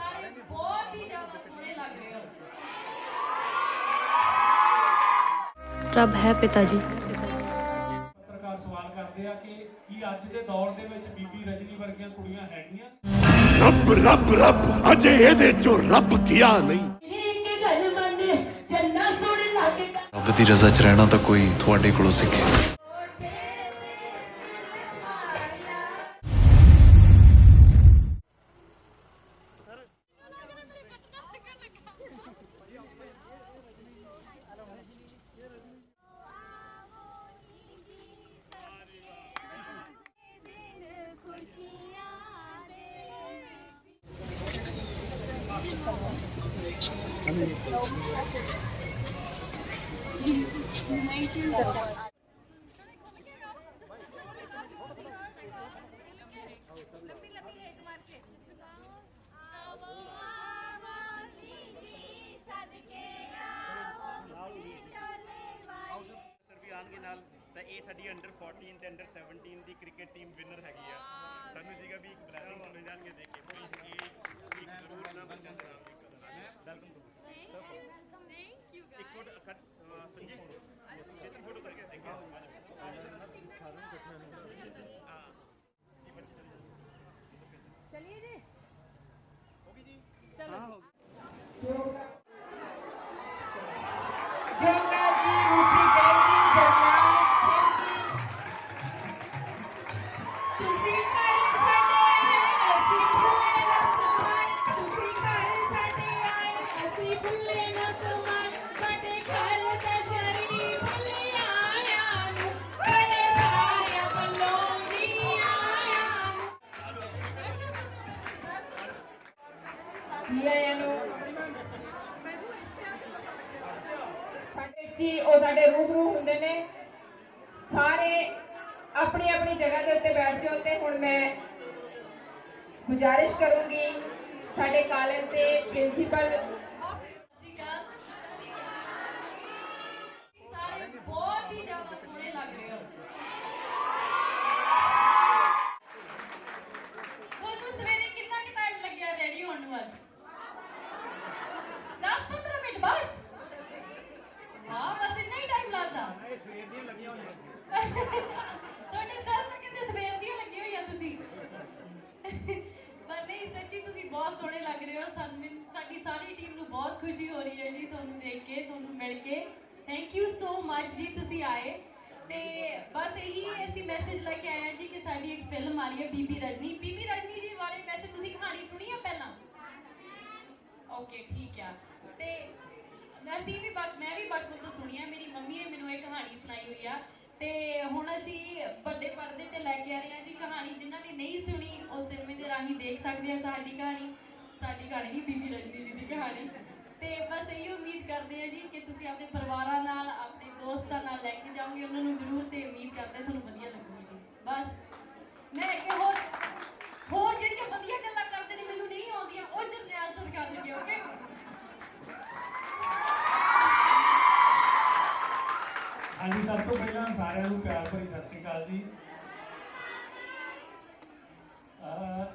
ਸਾਰੇ ਬਹੁਤ ਹੀ ਜ਼ਿਆਦਾ ਸੋਹਣੇ ਲੱਗ ਰਹੇ ਹੋ। ਰੱਬ ਹੈ ਪਿਤਾ ਜੀ। ਪੱਤਰਕਾਰ ਸਵਾਲ ਕਰਦੇ ਆ ਕਿ ਕੀ ਅੱਜ ਦੇ ਦੌਰ ਦੇ ਵਿੱਚ ਬੀਬੀ ਰਜਨੀ ਵਰਗੀਆਂ ਕੁੜੀਆਂ ਹੈਗੀਆਂ? ਰੱਬ ਰੱਬ ਰੱਬ ਅਜੇ ਇਹਦੇ ਚੋਂ ਰੱਬ ਗਿਆ ਨਹੀਂ। ਰੱਬ ਦੀ ਰਜ਼ਾ 'ਚ ਰਹਿਣਾ ਤਾਂ ਕੋਈ ਤੁਹਾਡੇ ਕੋਲੋਂ ਸਿੱਖੇ। ਸਰ ਵੀ ਆਉਣਗੇ ਨਾਲ ਤਾਂ ਇਹ ਸਾਡੀ ਅੰਡਰ 14 ਤੇ ਅੰਡਰ 17 ਦੀ ਕ੍ਰਿਕਟ ਟੀਮ ਵਿਨਰ ਹੈਗੀ ਆ ਸਾਨੂੰ ਸੀਗਾ ਵੀ ਇੱਕ ਬਲੇਸਿੰਗਸ ਮਿਲ ਜਾਣਗੇ ਦੇਖ ਕੇ ਪਲੀਜ਼ ਇਹ ਤੁਸੀਂ ਜ਼ਰੂਰ ਨਾ ਬੱਚਿਆਂ ਦੇ ਨਾਮ ਵੀ ਕਰਨਾ ਵੈਲਕਮ ਟੂ ਥੈਂਕ ਯੂ ਇੱਕ ਫੋਟੋ ਖੜ ਅਹ ਸੰਜੀਵ ਚੇਤਨ ਫੋਟੋ ਕਰਕੇ ਥੈਂਕ ਯੂ ਹਾਂ ਇਹ ਬੱਚੀ ਚਲੀ ਚਲਿਏ ਜੀ। ਹੋਗੀ ਜੀ। ਜੰਨਾ ਜੀ। ਉੱਚੀ ਕਹਿੰਦੀ ਜੰਨਾ ਤੁਸੀਂ ਘਰ ਸਾਡੇ ਅਸੀਂ ਭੁੱਲੇ ਨਾ ਸਮਾਨ ਤੁਸੀਂ ਘਰ ਸਾਡੇ ਆਏ ਅਸੀਂ ਭੁੱਲੇ ਨਾ ਸਮਾਨ ਸਾਡੇ ਘਰ ਨੂੰ ਲੈ ਨੂੰ ਸਾਡੇ ਜੀ ਉਹ ਸਾਡੇ ਰੂਬਰੂ ਹੁੰਦੇ ਨੇ। ਸਾਰੇ ਆਪਣੀ ਆਪਣੀ ਜਗ੍ਹਾ ਦੇ ਉੱਤੇ ਬੈਠ ਜਾਓ ਤੇ ਹੁਣ ਮੈਂ ਗੁਜ਼ਾਰਿਸ਼ ਕਰੂੰਗੀ ਸਾਡੇ ਕਾਲਜ ਦੇ ਪ੍ਰਿੰਸੀਪਲ ਸਾਰੇ ਬਹੁਤ ਹੀ ਜ਼ਿਆਦਾ ਸੋਹਣੇ ਲੱਗ ਰਹੇ ਹੋ ਤੁਹਾਨੂੰ ਸਵੇਰੇ ਕਿੰਨਾ ਕਿ ਟਾਈਮ ਲੱਗਿਆ ਰੈਡੀ ਹੋਣ ਨੂੰ ਅੱਜ 10-15 ਮਿੰਟ ਬਸ ਹਾਂ ਬਸ ਇੰਨਾ ਹੀ ਟਾਈਮ ਲੱਗਦਾ ਇਹ ਸਵੇਰ ਦੀਆਂ ਲੱਗੀਆਂ ਹੋਈਆਂ ਤੁਹਾਡੇ ਸਰ ਤਾਂ ਕਹਿੰਦੇ ਸਵੇਰ ਦੀਆਂ ਲੱਗੀ ਹੋਈਆਂ ਤੁਸੀਂ ਪਰ ਨਹੀਂ ਸੱਚੀ ਤੁਸੀਂ ਬਹੁਤ ਸੋਹਣੇ ਲੱਗ ਰਹੇ ਹੋ ਸਾਨੂੰ ਸਾਡੀ ਸਾਰੀ ਟੀਮ ਨੂੰ ਬਹੁਤ ਖੁਸ਼ੀ ਹੋ ਰਹੀ ਹੈ ਜੀ ਤੁਹਾਨੂੰ ਦੇਖ ਕੇ, ਤੁਹਾਨੂੰ ਮਿਲ ਕੇ। Thank you so much ji, ਤੁਸੀਂ ਆਏ। ਤੇ ਬਸ ਇਹੀ ਅਸੀਂ ਮੈਸੇਜ ਲੈ ਕੇ ਆਏ ਹਾਂ ਜੀ ਕਿ ਸਾਡੀ ਇੱਕ ਫਿਲਮ ਆ ਰਹੀ ਹੈ ਬੀਬੀ ਰਜਨੀ। ਬੀਬੀ ਰਜਨੀ ਜੀ ਬਾਰੇ ਵੈਸੇ ਤੁਸੀਂ ਕਹਾਣੀ ਸੁਣੀ ਆ ਪਹਿਲਾਂ? ਓਕੇ ਠੀਕ ਆ। ਤੇ ਅਸੀਂ ਵੀ ਮੈਂ ਵੀ ਬਚਪਨ ਤੋਂ ਸੁਣੀ ਆ। ਮੇਰੀ ਮੰਮੀ ਨੇ ਮੈਨੂੰ ਇਹ ਕਹਾਣੀ ਸੁਣਾਈ ਹੋਈ ਆ। ਤੇ ਹੁਣ ਅਸੀਂ ਵੱਡੇ ਪਰਦੇ ਤੇ ਲੈ ਕੇ ਆ ਰਹੇ ਹਾਂ ਜੀ ਕਹਾਣੀ। ਜਿਨ੍ਹਾਂ ਨੇ ਨਹੀਂ ਸੁਣੀ, ਉਹ ਸਿਨੇਮੇ ਦੇ ਰਾਹੀਂ ਦੇਖ ਸਕਦੇ ਆ ਸਾਡੀ ਕਹਾਣੀ। ਸਾਡੀ ਕਹਾਣੀ ਬੀਬੀ ਰਜਨੀ ਜੀ ਦੀ ਕਹਾਣੀ। ਤੇ ਬਸ ਇਹੀ ਉਮੀਦ ਕਰਦੇ ਆ ਜੀ ਕਿ ਤੁਸੀਂ ਆਪਣੇ ਪਰਿਵਾਰਾਂ ਨਾਲ, ਆਪਣੇ ਦੋਸਤਾਂ ਨਾਲ ਲੈ ਕੇ ਜਾਓਗੇ, ਉਹਨਾਂ ਨੂੰ ਜ਼ਰੂਰ ਤੇ ਉਮੀਦ ਕਰਦੇ ਤੁਹਾਨੂੰ ਵਧੀਆ ਲੱਗੂਗੀ। ਬਸ, ਮੈਂ ਕਿ ਹੋਰ ਹੋਰ ਜਿਹੜੀਆਂ ਵਧੀਆ ਗੱਲਾਂ ਕਰਦੇ ਨੇ, ਮੈਨੂੰ ਨਹੀਂ ਆਉਂਦੀਆਂ, ਉਹ ਜਰਨੈਲ ਸਰ ਕਰਨਗੇ ਓਕੇ ਹਾਂਜੀ, ਸਭ ਤੋਂ ਪਹਿਲਾਂ ਸਾਰਿਆਂ ਨੂੰ ਪਿਆਰ ਭਰੀ ਸਤਿ ਸ਼੍ਰੀ ਅਕਾਲ ਜੀ।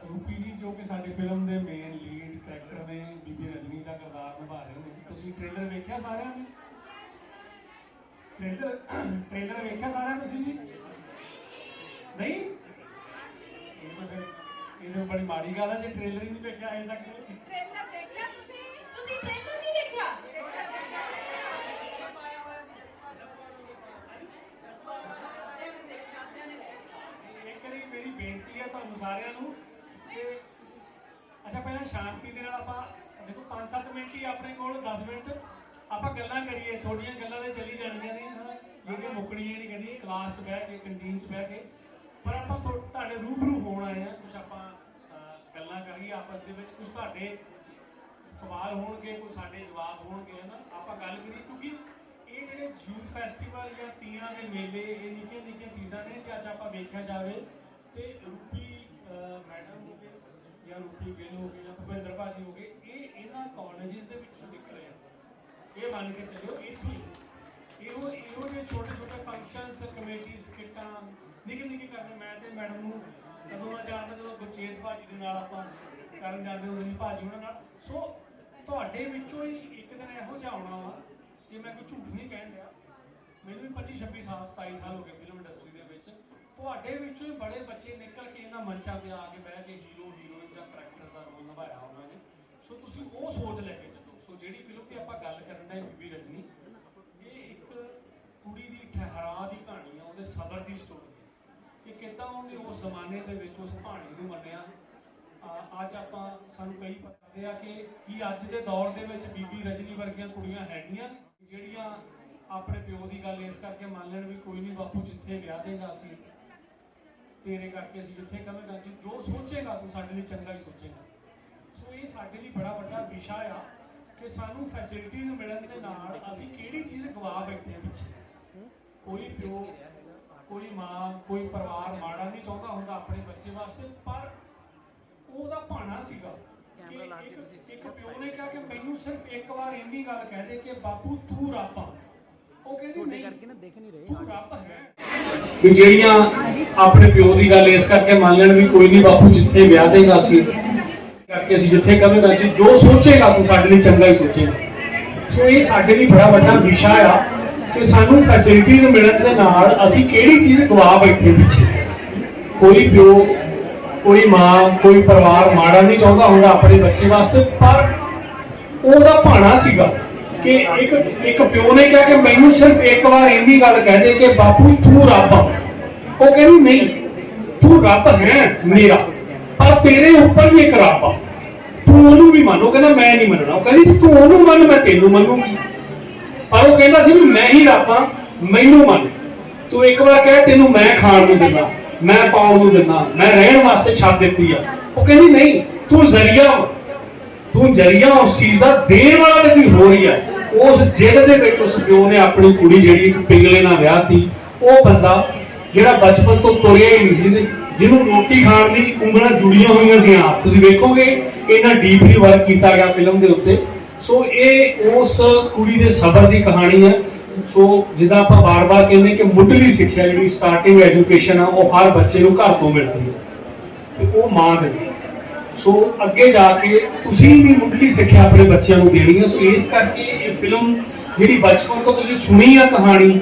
ਰੂਪੀ ਜੀ, ਜੋ ਕਿ ਸਾਡੀ ਫਿਲਮ ਦੇ ਮੇਨ ਲੀਡ ਕੈਰੈਕਟਰ ਨੇ ਬੀਬੀ ਰਜਨੀ ਦਾ ਕਿਰਦਾਰ ਨਿਭਾ ਰਹੇ ਨੇ। ਤੁਸੀਂ ਟ੍ਰੇਲਰ ਵੇਖਿਆ ਸਾਰਿਆਂ ਨੇ? ਟ੍ਰੇਲਰ ਟ੍ਰੇਲਰ ਵੇਖਿਆ ਸਾਰਿਆਂ ਤੁਸੀਂ ਜੀ? ਨਹੀਂ? ਇਹ ਤਾਂ ਫਿਰ ਇਹ ਤਾਂ ਬੜੀ ਮਾੜੀ ਗੱਲ ਹੈ ਜੇ ਟ੍ਰੇਲਰ ਹੀ ਨਹੀਂ ਵੇਖਿਆ ਅਜੇ ਤੱਕ। ਟ੍ਰੇਲਰ ਦੇਖਿਆ ਤੁਸੀਂ? ਤੁਸੀਂ ਟ੍ਰੇਲਰ ਨਹੀਂ ਦੇਖਿਆ? ਇੱਕ ਵਾਰੀ ਮੇਰੀ ਬੇਨਤੀ ਹੈ ਤੁਹਾਨੂੰ ਸਾਰਿਆਂ ਨੂੰ ਕਿ ਅੱਛਾ, ਪਹਿਲਾਂ ਸ਼ਾਂਤੀ ਦੇ ਨਾਲ ਆਪਾਂ ਦੇਖੋ 5-7 ਮਿੰਟ ਹੀ ਆਪਣੇ ਕੋਲ 10 ਮਿੰਟ ਆਪਾਂ ਗੱਲਾਂ ਕਰੀਏ ਥੋੜੀਆਂ ਗੱਲਾਂ ਤੇ ਚੱਲੀ ਜਾਣੀਆਂ ਨੇ ਜਿਹੜੀਆਂ ਮੁੱਕਣੀਆਂ ਨਹੀਂ ਕਦੀ ਕਲਾਸ 'ਚ ਬਹਿ ਕੇ ਕੰਟੀਨ 'ਚ ਬਹਿ ਕੇ। ਪਰ ਆਪਾਂ ਤੁਹਾਡੇ ਰੂਬਰੂ ਹੋਣ ਆਏ ਆ ਕੁਝ ਆਪਾਂ ਗੱਲਾਂ ਕਰੀਏ ਆਪਸ ਦੇ ਵਿੱਚ ਕੁਝ ਤੁਹਾਡੇ ਸਵਾਲ ਹੋਣਗੇ ਕੋਈ ਸਾਡੇ ਜਵਾਬ ਹੋਣਗੇ, ਹਨਾ? ਆਪਾਂ ਗੱਲ ਕਰੀ ਕਿਉਂਕਿ ਇਹ ਜਿਹੜੇ ਯੂਥ ਫੈਸਟੀਵਲ ਜਾਂ ਤੀਆਂ ਦੇ ਮੇਲੇ, ਇਹ ਨਿੱਕੀਆਂ ਨਿੱਕੀਆਂ ਚੀਜ਼ਾਂ ਨੇ, ਜੇ ਅੱਜ ਆਪਾਂ ਵੇਖਿਆ ਜਾਵੇ, ਤੇ ਰੂਪੀ ਮੈਡਮ ਹੋ ਜਾਂ ਰੂਪੀ ਗਿੱਲ ਹੋ ਗਏ ਜਾਂ ਭੁਪਿੰਦਰ ਭਾਜੀ ਹੋ ਗਏ, ਇਹ ਇਹਨਾਂ ਕਾਲਜਿਸ ਦੇ ਵਿੱਚੋਂ ਨਿਕਲੇ ਆ। ਇਹ ਮੰਨ ਕੇ ਚੱਲਿਓ, ਇੱਥੋਂ ਹੀ। ਇਹੋ ਇਹੋ ਜਿਹੇ ਛੋਟੇ ਛੋਟੇ ਫੰਕਸ਼ਨਸ ਕਮੇਟੀਜ਼ ਕਿੱਟਾਂ ਨਿੱਕੇ ਨਿੱਕੇ ਕਰਦੇ। ਮੈਂ ਤੇ ਮੈਡਮ ਨੂੰ ਕਦੋਂ ਆ ਜਾਣਦਾ ਜਦੋਂ ਗੁਰਚੇਤ ਭਾਜੀ ਦੇ ਨਾਲ ਆਪਾਂ ਕਰਨ ਜਾਂਦੇ ਹੁੰਦੇ ਸੀ, ਭਾਜੀ ਉਹਨਾਂ ਨਾਲ। ਸੋ ਤੁਹਾਡੇ ਵਿੱਚੋਂ ਹੀ ਇੱਕ ਦਿਨ ਇਹੋ ਜਿਹਾ ਆਉਣਾ ਵਾ ਕਿ ਮੈਂ ਕੋਈ ਝੂਠ ਨਹੀਂ ਕਹਿਣ ਡਿਆ। ਮੈਨੂੰ ਵੀ 25 26 ਸਾਲ 27 ਸਾਲ ਹੋ ਗਏ ਫਿਲਮ ਇੰਡਸਟਰੀ ਤੁਹਾਡੇ ਵਿੱਚੋਂ ਹੀ ਬੜੇ ਬੱਚੇ ਨਿਕਲ ਕੇ ਇਹਨਾਂ ਮੰਚਾਂ ਤੇ ਆ ਕੇ ਬਹਿ ਕੇ ਹੀਰੋ ਹੀਰੋਇਨ ਜਾਂ ਕਰੈਕਟਰ ਦਾ ਰੋਲ ਨਿਭਾਇਆ ਉਹਨਾਂ ਨੇ। ਸੋ ਤੁਸੀਂ ਉਹ ਸੋਚ ਲੈ ਕੇ ਚੱਲੋ। ਸੋ ਜਿਹੜੀ ਫਿਲਮ ਤੇ ਆਪਾਂ ਗੱਲ ਕਰਨ ਦਾ ਬੀਬੀ ਰਜਨੀ, ਇਹ ਇੱਕ ਕੁੜੀ ਦੀ ਠਹਿਰਾ ਦੀ ਕਹਾਣੀ ਆ, ਉਹਦੇ ਸਬਰ ਦੀ ਸਟੋਰੀ ਕਿ ਕਿੱਦਾਂ ਉਹਨੇ ਉਸ ਜ਼ਮਾਨੇ ਦੇ ਵਿੱਚ ਉਸ ਕਹਾਣੀ ਨੂੰ ਮੰਨਿਆ। ਅੱਜ ਆਪਾਂ ਸਾਨੂੰ ਕਈ ਪਤਾ ਆ ਕਿ ਕੀ ਅੱਜ ਦੇ ਦੌਰ ਦੇ ਵਿੱਚ ਬੀਬੀ ਰਜਨੀ ਵਰਗੀਆਂ ਕੁੜੀਆਂ ਹੈਗੀਆਂ ਜਿਹੜੀਆਂ ਆਪਣੇ ਪਿਓ ਦੀ ਗੱਲ ਇਸ ਕਰਕੇ ਮੰਨ ਲੈਣ ਵੀ ਕੋਈ ਨਹੀਂ ਬਾਪੂ ਜਿੱਥੇ ਵਿਆਹ ਦੇਗਾ ਅਸੀਂ ਤੇਰੇ ਕਰਕੇ ਅਸੀਂ ਜਿੱਥੇ ਕਵੇਂਗਾ ਜੀ ਜੋ ਸੋਚੇਗਾ ਤੂੰ ਸਾਡੇ ਲਈ ਚੰਗਾ ਹੀ ਸੋਚੇਗਾ। ਸੋ ਇਹ ਸਾਡੇ ਲਈ ਬੜਾ ਵੱਡਾ ਵਿਸ਼ਾ ਆ ਕਿ ਸਾਨੂੰ ਫੈਸਿਲਿਟੀਜ਼ ਮਿਲਣ ਦੇ ਨਾਲ ਅਸੀਂ ਕਿਹੜੀ ਚੀਜ਼ ਗਵਾ ਬੈਠੇ ਹਾਂ ਪਿੱਛੇ। ਕੋਈ ਪਿਓ ਕੋਈ ਮਾਂ ਕੋਈ ਪਰਿਵਾਰ ਮਾੜਾ ਨਹੀਂ ਚਾਹੁੰਦਾ ਹੁੰਦਾ ਆਪਣੇ ਬੱਚੇ ਵਾਸਤੇ ਪਰ ਉਹਦਾ ਭਾਣਾ ਸੀਗਾ ਕਿ ਇੱਕ ਪਿਓ ਨੇ ਕਿਹਾ ਕਿ ਮੈਨੂੰ ਸਿਰਫ ਇੱਕ ਵਾਰ ਇੰਨੀ ਗੱਲ ਕਹਿ ਦੇ ਕਿ ਬਾਪੂ ਤੂੰ ਰੱਬ ਆ। ਉਹ ਕਹਿੰਦੀ ਨਹੀਂ। ਕਰਕੇ ਨਾ ਦੇਖ ਨਹੀਂ ਰਹੇ। ਤੂੰ ਰੱਬ ਹੈ। ਕਿ ਜਿਹੜੀਆਂ ਆਪਣੇ ਪਿਓ ਦੀ ਗੱਲ ਇਸ ਕਰਕੇ ਮੰਨ ਲੈਣ ਵੀ ਕੋਈ ਨਹੀਂ ਬਾਪੂ ਜਿੱਥੇ ਵਿਆਹ ਦੇਗਾ ਅਸੀਂ ਕਰਕੇ ਅਸੀਂ ਜਿੱਥੇ ਕਵੇਂਗਾ ਜੀ ਜੋ ਸੋਚੇਗਾ ਤੂੰ ਸਾਡੇ ਲਈ ਚੰਗਾ ਹੀ ਸੋਚੇਗਾ। ਸੋ ਇਹ ਸਾਡੇ ਲਈ ਬੜਾ ਵੱਡਾ ਵਿਸ਼ਾ ਆ ਕਿ ਸਾਨੂੰ ਫੈਸਿਲਿਟੀਜ਼ ਮਿਲਣ ਦੇ ਨਾਲ ਅਸੀਂ ਕਿਹੜੀ ਚੀਜ਼ ਗਵਾ ਬੈਠੇ ਪਿੱਛੇ। ਕੋਈ ਪਿਓ ਕੋਈ ਮਾਂ ਕੋਈ ਪਰਿਵਾਰ ਮਾੜਾ ਨਹੀਂ ਚਾਹੁੰਦਾ ਹੁੰਦਾ ਆਪਣੇ ਬੱਚੇ ਵਾਸਤੇ ਪਰ ਉਹਦਾ ਭਾਣਾ ਸੀਗਾ। ਕਿ ਇੱਕ ਇੱਕ ਪਿਓ ਨੇ ਕਿਹਾ ਕਿ ਮੈਨੂੰ ਸਿਰਫ ਇੱਕ ਵਾਰ ਇੰਨੀ ਗੱਲ ਕਹਿ ਦੇ ਕਿ ਬਾਪੂ, ਤੂੰ ਰੱਬ ਉਹ ਕਹਿੰਦੀ, ਨਹੀਂ, ਤੂੰ ਰੱਬ ਹੈ ਮੇਰਾ, ਪਰ ਤੇਰੇ ਉੱਪਰ ਵੀ ਇੱਕ ਰੱਬ ਆ। ਤੂੰ ਉਹਨੂੰ ਵੀ ਮੰਨ। ਉਹ ਕਹਿੰਦਾ, ਮੈਂ ਨਹੀਂ ਮੰਨਣਾ। ਉਹ ਕਹਿੰਦੀ, ਤੂੰ ਉਹਨੂੰ ਮੰਨ, ਮੈਂ ਤੈਨੂੰ ਮੰਨੂਗੀ। ਪਰ ਉਹ ਕਹਿੰਦਾ ਸੀ ਵੀ ਮੈਂ ਹੀ ਰੱਬ ਆ, ਮੈਨੂੰ ਮੰਨ। ਤੂੰ ਇੱਕ ਵਾਰ ਕਹਿ, ਤੈਨੂੰ ਮੈਂ ਖਾਣ ਨੂੰ ਦਿੰਦਾ, ਮੈਂ ਪਾਉਣ ਨੂੰ ਦਿੰਦਾ, ਮੈਂ ਰਹਿਣ ਵਾਸਤੇ ਛੱਡ ਦਿੱਤੀ ਆ। ਉਹ ਕਹਿੰਦੀ, ਨਹੀਂ, ਤੂੰ ਜ਼ਰੀਆ ਵਾ। ਤੂੰ ਜਰੀਆ ਉਸ ਚੀਜ਼ ਦਾ ਦੇਣ ਵਾਲਾ ਤੇ ਕੋਈ ਹੋ ਰਹੀ ਹੈ। ਉਸ ਜਿੱਦ ਦੇ ਵਿੱਚ ਉਸ ਪਿਓ ਨੇ ਆਪਣੀ ਕੁੜੀ ਜਿਹੜੀ ਪਿੰਗਲੇ ਨਾਲ ਵਿਆਹਤੀ ਉਹ ਬੰਦਾ ਜਿਹੜਾ ਬਚਪਨ ਤੋਂ ਤੁਰਿਆ ਹੀ ਨਹੀਂ ਸੀ ਜਿਹਨੂੰ ਰੋਟੀ ਖਾਣ ਦੀ ਉਂਗਲਾਂ ਜੁੜੀਆਂ ਹੋਈਆਂ ਸੀ ਆਪ। ਤੁਸੀਂ ਵੇਖੋਗੇ ਇਹਨਾਂ ਡੀਪਲੀ ਵਰਕ ਕੀਤਾ ਗਿਆ ਫਿਲਮ ਦੇ ਉੱਤੇ। ਸੋ ਇਹ ਉਸ ਕੁੜੀ ਦੇ ਸਬਰ ਦੀ ਕਹਾਣੀ ਹੈ। ਸੋ ਜਿੱਦਾਂ ਆਪਾਂ ਵਾਰ ਵਾਰ ਕਹਿੰਦੇ ਕਿ ਮੁੱਢਲੀ ਸਿੱਖਿਆ ਜਿਹੜੀ ਸਟਾਰਟਿੰਗ ਐਜੂਕੇਸ਼ਨ ਆ, ਉਹ ਹਰ ਬੱਚੇ ਨੂੰ ਘਰ ਤੋਂ ਮਿਲਦੀ ਹੈ। ਤੇ ਉਹ ਮਾਂ ਦੇ ਸੋ ਅੱਗੇ ਜਾ ਕੇ ਤੁਸੀਂ ਵੀ ਮੁੱਢਲੀ ਸਿੱਖਿਆ ਆਪਣੇ ਬੱਚਿਆਂ ਨੂੰ ਦੇਣੀ ਹੈ। ਸੋ ਇਸ ਕਰਕੇ ਇਹ ਫਿਲਮ ਜਿਹੜੀ ਬਚਪਨ ਤੋਂ ਤੁਸੀਂ ਸੁਣੀ ਆ ਕਹਾਣੀ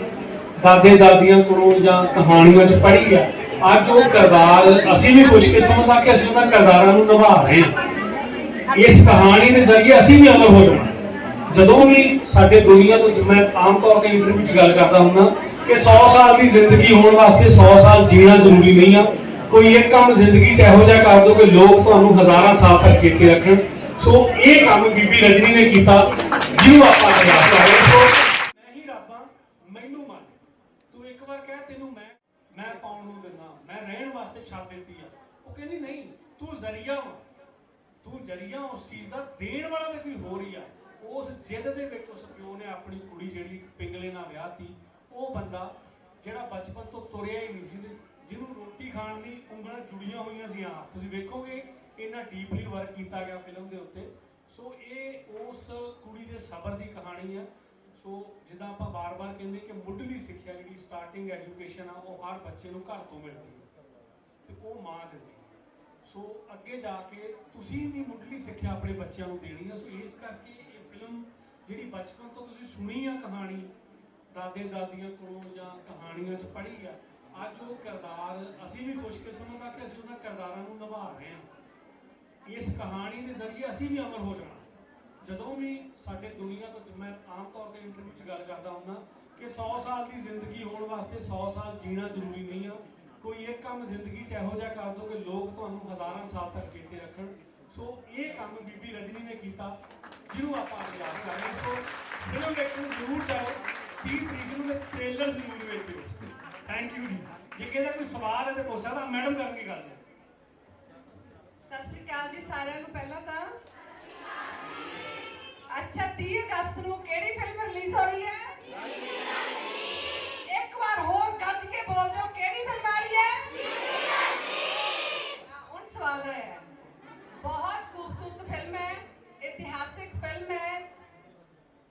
ਦਾਦੇ ਦਾਦੀਆਂ ਕੋਲੋਂ ਜਾਂ ਕਹਾਣੀਆਂ 'ਚ ਪੜ੍ਹੀ ਆ, ਅੱਜ ਉਹ ਕਿਰਦਾਰ ਅਸੀਂ ਵੀ ਖੁਸ਼ਕਿਸਮਤ ਆ ਕਿ ਅਸੀਂ ਉਹਨਾਂ ਕਿਰਦਾਰਾਂ ਨੂੰ ਨਿਭਾ ਰਹੇ ਹਾਂ। ਇਸ ਕਹਾਣੀ ਦੇ ਜ਼ਰੀਏ ਅਸੀਂ ਵੀ ਅਮਰ ਹੋ ਜਾਣਾ ਜਦੋਂ ਵੀ ਸਾਡੇ ਦੁਨੀਆ ਤੋਂ, ਮੈਂ ਆਮ ਤੌਰ ਤੇ ਇੰਟਰਵਿਊ 'ਚ ਗੱਲ ਕਰਦਾ ਹੁੰਦਾ ਕਿ 100 ਸਾਲ ਦੀ ਜ਼ਿੰਦਗੀ ਹੋਣ ਵਾਸਤੇ 100 ਸਾਲ ਜੀਣਾ ਜ਼ਰੂਰੀ ਨਹੀਂ ਆ। ਕੋਈ ਇੱਕ ਕੰਮ ਜ਼ਿੰਦਗੀ 'ਚ ਇਹੋ ਜਿਹਾ ਕਰ ਦੋ ਕਿ ਲੋਕ ਤੁਹਾਨੂੰ ਹਜ਼ਾਰਾਂ ਸਾਲ ਤੱਕ ਚੇਤੇ ਰੱਖਣ। ਸੋ ਇਹ ਕੰਮ ਬੀਬੀ ਰਜਨੀ ਨੇ ਕੀਤਾ, ਜਿਹਨੂੰ ਆਪਾਂ ਪ੍ਰਯਾਸ ਕਰ ਸੋ ਮੈਂ ਹੀ ਰੱਬ ਮੈਨੂੰ ਮੰਨ। ਤੂੰ ਇੱਕ ਵਾਰ ਕਹਿ ਤੈਨੂੰ ਮੈਂ ਮੈਂ ਪਾਉਣ ਨੂੰ ਦਿੰਦਾ, ਮੈਂ ਰਹਿਣ ਵਾਸਤੇ ਛੱਡ ਦਿੱਤੀ ਆ। ਉਹ ਕਹਿੰਦੀ, ਨਹੀਂ, ਤੂੰ ਜ਼ਰੀਆ ਵਾ। ਤੂੰ ਜਰੀਆ ਉਸ ਚੀਜ਼ ਦਾ ਦੇਣ ਵਾਲਾ ਤੇ ਕੋਈ ਹੋ ਰਹੀ ਆ। ਉਸ ਜਿੱਦ ਦੇ ਵਿੱਚ ਉਸ ਪਿਓ ਨੇ ਆਪਣੀ ਕੁੜੀ ਜਿਹੜੀ ਪਿੰਗਲੇ ਨਾਲ ਵਿਆਹਤੀ ਉਹ ਬੰਦਾ ਜਿਹੜਾ ਬਚਪਨ ਤੋਂ ਤੁਰਿਆ ਹੀ ਨਹੀਂ ਸੀ ਜਿਹਨੂੰ ਰੋਟੀ ਖਾਣ ਦੀ ਉਂਗਲਾਂ ਜੁੜੀਆਂ ਹੋਈਆਂ ਸੀ ਆਪ। ਤੁਸੀਂ ਵੇਖੋਗੇ ਇਹਨਾਂ ਡੀਪਲੀ ਵਰਕ ਕੀਤਾ ਗਿਆ ਫਿਲਮ ਦੇ ਉੱਤੇ। ਸੋ ਇਹ ਉਸ ਕੁੜੀ ਦੇ ਸਬਰ ਦੀ ਕਹਾਣੀ ਆ। ਸੋ ਜਿੱਦਾਂ ਆਪਾਂ ਬਾਰ-ਬਾਰ ਕਹਿੰਦੇ ਕਿ ਮੁੱਢਲੀ ਸਿੱਖਿਆ, ਜਿਹੜੀ ਸਟਾਰਟਿੰਗ ਐਜੂਕੇਸ਼ਨ ਆ, ਉਹ ਹਰ ਬੱਚੇ ਨੂੰ ਘਰ ਤੋਂ ਮਿਲਦੀ ਹੈ ਤੇ ਉਹ ਮਾਂ ਦਿੰਦੀ ਸੋ ਅੱਗੇ ਜਾ ਕੇ ਤੁਸੀਂ ਵੀ ਮੁੱਢਲੀ ਸਿੱਖਿਆ ਆਪਣੇ ਬੱਚਿਆਂ ਨੂੰ ਦੇਣੀ ਹੈ ਸੋ ਇਸ ਕਰਕੇ ਇਹ ਫਿਲਮ ਜਿਹੜੀ ਬਚਪਨ ਤੋਂ ਤੁਸੀਂ ਸੁਣੀ ਆ ਕਹਾਣੀ ਦਾਦੇ ਦਾਦੀਆਂ ਕੋਲੋਂ ਜਾਂ ਕਹਾਣੀਆਂ 'ਚ ਪੜ੍ਹੀ ਆ ਅੱਜ ਉਹ ਕਿਰਦਾਰ ਅਸੀਂ ਵੀ ਖੁਸ਼ਕਿਸਮਤ ਆ ਕਿ ਅਸੀਂ ਉਹਨਾਂ ਕਿਰਦਾਰਾਂ ਨੂੰ ਨਿਭਾ ਰਹੇ ਹਾਂ। ਇਸ ਕਹਾਣੀ ਦੇ ਜ਼ਰੀਏ ਅਸੀਂ ਵੀ ਅਮਰ ਹੋ ਜਾਣਾ। ਜਦੋਂ ਵੀ ਸਾਡੇ ਦੁਨੀਆ ਤੋਂ ਮੈਂ ਆਮ ਤੌਰ ਤੇ ਇੰਟਰਵਿਊ 'ਚ ਗੱਲ ਕਰਦਾ ਹੁੰਦਾ ਕਿ 100 ਸਾਲ ਦੀ ਜ਼ਿੰਦਗੀ ਹੋਣ ਵਾਸਤੇ 100 ਸਾਲ ਜੀਣਾ ਜ਼ਰੂਰੀ ਨਹੀਂ ਆ। ਕੋਈ ਇੱਕ ਕੰਮ ਜ਼ਿੰਦਗੀ 'ਚ ਇਹੋ ਜਿਹਾ ਕਰ ਦੋ ਕਿ ਲੋਕ ਤੁਹਾਨੂੰ ਹਜ਼ਾਰਾਂ ਸਾਲ ਤੱਕ ਚੇਤੇ ਰੱਖਣ। ਸੋ ਇਹ ਕੰਮ ਬੀਬੀ ਰਜਨੀ ਨੇ ਕੀਤਾ, ਜਿਹਨੂੰ ਆਪਾਂ ਯਾਦ ਕਰ ਸੋ ਫਿਲਮ ਦੇਖਣ ਜ਼ਰੂਰ ਜਾਓ। 30 ਤਰੀਕ ਨੂੰ ਮੈਂ ਟ੍ਰੇਲਰ ਜ਼ਰੂਰ ਵੇਖਿਓ ਥੈਂਕ ਯੂ ਜੀ। ਜੇ ਕਿਸੇ ਕੋਈ ਸਵਾਲ ਹੈ ਤੇ ਪੁੱਛ ਸਕਦਾ ਮੈਡਮ ਕਰਕੇ ਗੱਲ ਸਤਿ ਸ਼੍ਰੀ ਅਕਾਲ ਜੀ ਸਾਰਿਆਂ ਨੂੰ ਪਹਿਲਾਂ ਤਾਂ। ਅੱਛਾ 30 ਅਗਸਤ ਨੂੰ ਕਿਹੜੀ ਫਿਲਮ ਰਿਲੀਜ਼ ਹੋ ਰਹੀ ਹੈ? ਇੱਕ ਵਾਰ ਹੋਰ ਗੱਜ ਕੇ ਬੋਲ ਦਿਓ, ਕਿਹੜੀ ਫਿਲਮ ਆ ਰਹੀ ਹੈ ਹੁਣ ਸਵਾਲ ਹੈ। ਬਹੁਤ ਖੂਬਸੂਰਤ ਫਿਲਮ ਹੈ, ਇਤਿਹਾਸਿਕ ਫਿਲਮ ਹੈ।